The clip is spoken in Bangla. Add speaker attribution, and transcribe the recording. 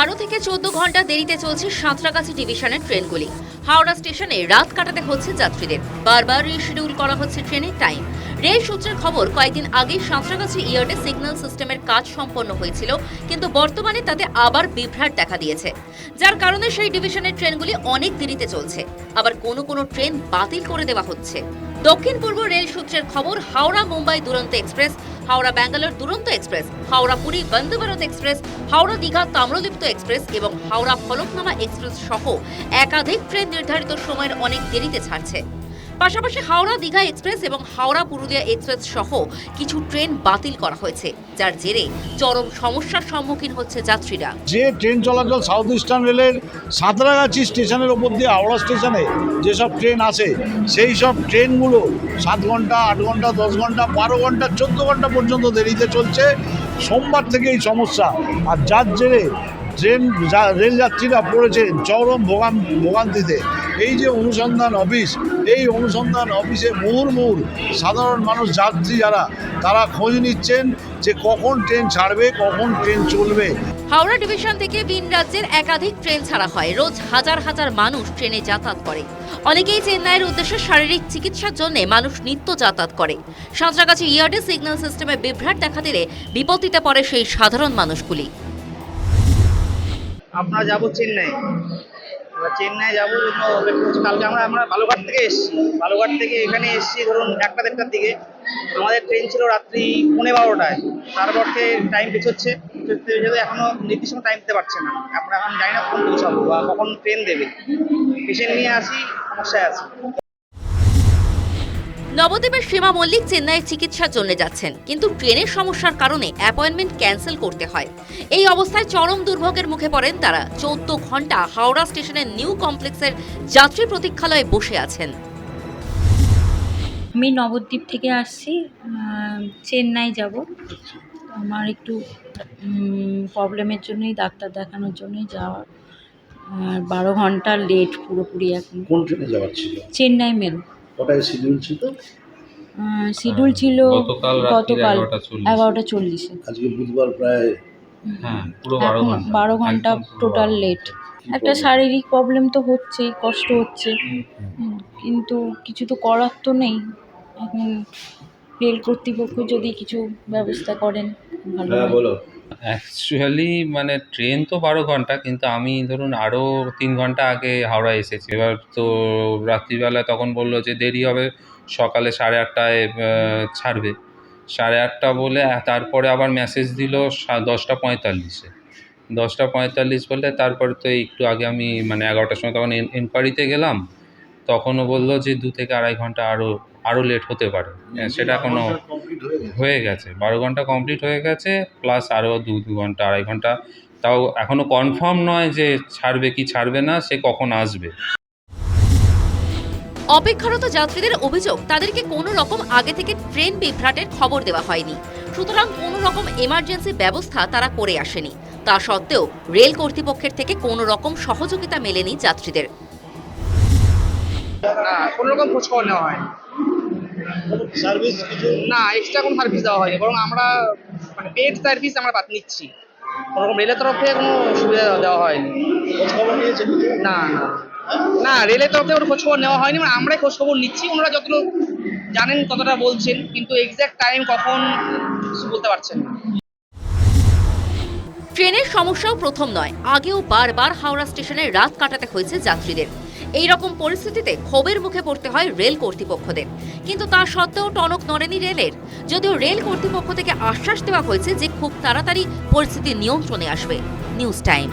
Speaker 1: বারো থেকে চোদ্দ ঘণ্টা দেরিতে চলছে সাঁতরাগাছি ডিভিশনের ট্রেনগুলি। হাওড়া স্টেশনে রাত কাটাতে হচ্ছে যাত্রীদের। বারবার রিশিডিউল করা হচ্ছে ট্রেনের টাইম। রেল সূত্রের খবর, কয়েকদিন আগে সাঁতরাগাছি ইয়ার্ডে সিগন্যাল সিস্টেমের কাজ সম্পন্ন হয়েছিল, কিন্তু বর্তমানে তাতে আবার বিভ্রাট দেখা দিয়েছে। যার কারণে সেই ডিভিশনের ট্রেনগুলি অনেক দেরিতে চলছে। আবার কোনো কোনো ট্রেন বাতিল করে দেওয়া হচ্ছে। দক্ষিণ পূর্ব রেল সূত্রের খবর, হাওড়া মুম্বাই দুরন্ত express, Howrah Bangalore Duronto express, Howrah Puri Vande Bharat express, Howrah Digha Tamralipta express এবং হাওড়া ফলকনামা এক্সপ্রেস সহ একাধিক ট্রেন নির্ধারিত সময়ের অনেক দেরিতে ছাড়ছে। পাশাপাশি হাওড়া দীঘা এক্সপ্রেস এবং হাওড়া পুরুলিয়া এক্সপ্রেস সহ কিছু ট্রেন বাতিল করা হয়েছে, যার জেরে চরম সমস্যার সম্মুখীন হচ্ছে যাত্রীরা।
Speaker 2: যে ট্রেন চলাচল সাউথ ইস্টার্ন রেলের সাঁতরাগাছি স্টেশনের ওপর দিয়ে হাওড়া স্টেশনে যেসব ট্রেন আসে, সেই সব ট্রেনগুলো সাত ঘণ্টা, আট ঘণ্টা, দশ ঘণ্টা, বারো ঘণ্টা, চোদ্দ ঘণ্টা পর্যন্ত দেরিতে চলছে। সোমবার থেকে এই সমস্যা। আর যার জেরে ট্রেন রেল যাত্রীরা পড়েছে চরম ভোগান, ভোগান্তিতে। এই যে অনুসন্ধান অফিস এই অনুসন্ধান অফিসে মুহুর মুহুর সাধারণ মানুষ যাত্রী যারা তারা খোঁজ নিচ্ছেন যে কখন ট্রেন ছাড়বে কখন ট্রেন চলবে।
Speaker 1: হাওড়া ডিভিশন থেকে ভিন রাজ্যের একাধিক ট্রেন ছাড়া হয়। রোজ হাজার হাজার মানুষ ট্রেনে যাতায়াত করে। অনেকেই চেন্নাইয়ের উদ্দেশ্যে শারীরিক চিকিৎসার জন্য মানুষ নিত্য যাতায়াত করে। সাঁতরাগাছি ইয়ার্ডে সিগন্যাল সিস্টেমে বিভ্রাট দেখা দিলে বিপত্তিতে পড়ে সেই সাধারণ মানুষগুলি।
Speaker 3: আমরা যাব চেন্নাই। চেন্নাই যাব জন্য। কালকে আমরা আমরা বালুঘাট থেকে এসেছি। বালুঘাট থেকে এখানে এসেছি ধরুন একটা দেড়টার দিকে। আমাদের ট্রেন ছিল রাত্রি পৌনে বারোটায়। তারপর থেকে টাইম পেছোচ্ছে এখনও নির্দিষ্ট টাইম দিতে পারছে না। আমরা এখন জানি না কখন পৌঁছাবো বা কখন ট্রেন দেবে। পেশেন্ট নিয়ে আসি, সমস্যায় আছি।
Speaker 1: নবদ্বীপের সীমা মল্লিক চেন্নাইয়ের চিকিৎসার জন্য যাচ্ছেন। কিন্তু ট্রেনের সমস্যার কারণে অ্যাপয়েন্টমেন্ট ক্যান্সেল করতে হয়। এই অবস্থায় চরম দুর্ভোগের মুখে পড়েন তারা। চৌদ্দ ঘণ্টা হাওড়া স্টেশনের নিউ কমপ্লেক্সের যাত্রী প্রতীক্ষালয়ে বসে আছেন।
Speaker 4: আমি নবদ্বীপ থেকে আসছি চেন্নাই যাব। আমার একটু প্রবলেমের জন্যই ডাক্তার দেখানোর জন্যই যাওয়ার আর বারো ঘণ্টা লেট পুরোপুরি এখন।
Speaker 2: কোন ট্রেনে যাওয়ার ছিল?
Speaker 4: চেন্নাই মেল
Speaker 2: ওটাই শিডিউল ছিল?
Speaker 4: শিডিউল ছিল
Speaker 5: গতকাল রাত্রির
Speaker 4: গতকাল
Speaker 5: 11:40
Speaker 4: এগারোটা চল্লিশে।
Speaker 2: আজকে বুধবার প্রায়
Speaker 5: হ্যাঁ বারো
Speaker 4: এখন
Speaker 5: ঘণ্টা।
Speaker 4: বারো
Speaker 5: ঘণ্টা
Speaker 4: টোটাল লেট একটা শারীরিক প্রবলেম তো হচ্ছেই কষ্ট হচ্ছে। কিন্তু কিছু তো করার তো নেই। এখন রেল কর্তৃপক্ষ যদি কিছু ব্যবস্থা করেন ভালো
Speaker 2: বলো।
Speaker 5: অ্যাকচুয়ালি মানে ট্রেন তো বারো ঘণ্টা, কিন্তু আমি ধরুন আরও তিন ঘণ্টা আগে হাওড়া এসেছি। এবার তো রাত্রিবেলা তখন বলল যে দেরি হবে, সকালে সাড়ে আটটায় ছাড়বে। সাড়ে আটটা বলে তারপরে আবার মেসেজ দিল দশটা পঁয়তাল্লিশে। দশটা পঁয়তাল্লিশ বলে তারপরে তো একটু আগে আমি মানে এগারোটার সময় তখন এনকোয়ারিতে গেলাম। তখনও বলল যে দু থেকে আড়াই ঘণ্টা আরও আরও লেট হতে পারে। হ্যাঁ, সেটা এখনও হয়ে গেছে। বারো ঘণ্টা কমপ্লিট হয়ে গেছে প্লাস আরও দু দু ঘণ্টা আড়াই ঘণ্টা। তাও এখনও কনফার্ম নয় যে ছাড়বে কি ছাড়বে না সে কখন আসবে।
Speaker 1: অপেক্ষারত যাত্রীদের অভিযোগ তাদেরকে কোনো রকম আগে থেকে ট্রেন বিভ্রাটের খবর দেওয়া হয়নি। সুতরাং কোনো রকম এমার্জেন্সি ব্যবস্থা তারা করে আসেনি। তা সত্ত্বেও রেল কর্তৃপক্ষের থেকে কোনো রকম সহযোগিতা মেলেনি যাত্রীদের।
Speaker 3: না কোনো রকম খোঁজ খবর নেওয়া হয়
Speaker 2: সার্ভিস কিছু?
Speaker 3: না এক্সট্রা কোনো সার্ভিস দেওয়া হয়নি বরং আমরা মানে পেড সার্ভিস আমরা বাদ নিচ্ছি। কোনো রকম রেলের তরফ থেকে কোনো সুবিধা দেওয়া হয়নি।
Speaker 2: খোঁজ খবর নিয়েছেন
Speaker 3: না না। না রেলের তরফ থেকে কোনো খোঁজ নেওয়া হয়নি মানে আমরাই খোঁজ খবর নিচ্ছি ওনারা যতটুকু জানেন ততটা বলছেন কিন্তু এক্স্যাক্ট টাইম কখন কিছু বলতে পারছেন না।
Speaker 1: ট্রেনের সমস্যাও প্রথম নয় আগেও বারবার হাওড়া স্টেশনে রাত কাটাতে হয়েছে যাত্রীদের। এই রকম পরিস্থিতিতে ক্ষোভের মুখে পড়তে হয় রেল কর্তৃপক্ষদের। কিন্তু তা সত্ত্বেও টনক নড়েনি রেলের। যদিও রেল কর্তৃপক্ষ থেকে আশ্বাস দেওয়া হয়েছে যে খুব তাড়াতাড়ি পরিস্থিতি নিয়ন্ত্রণে আসবে। News time.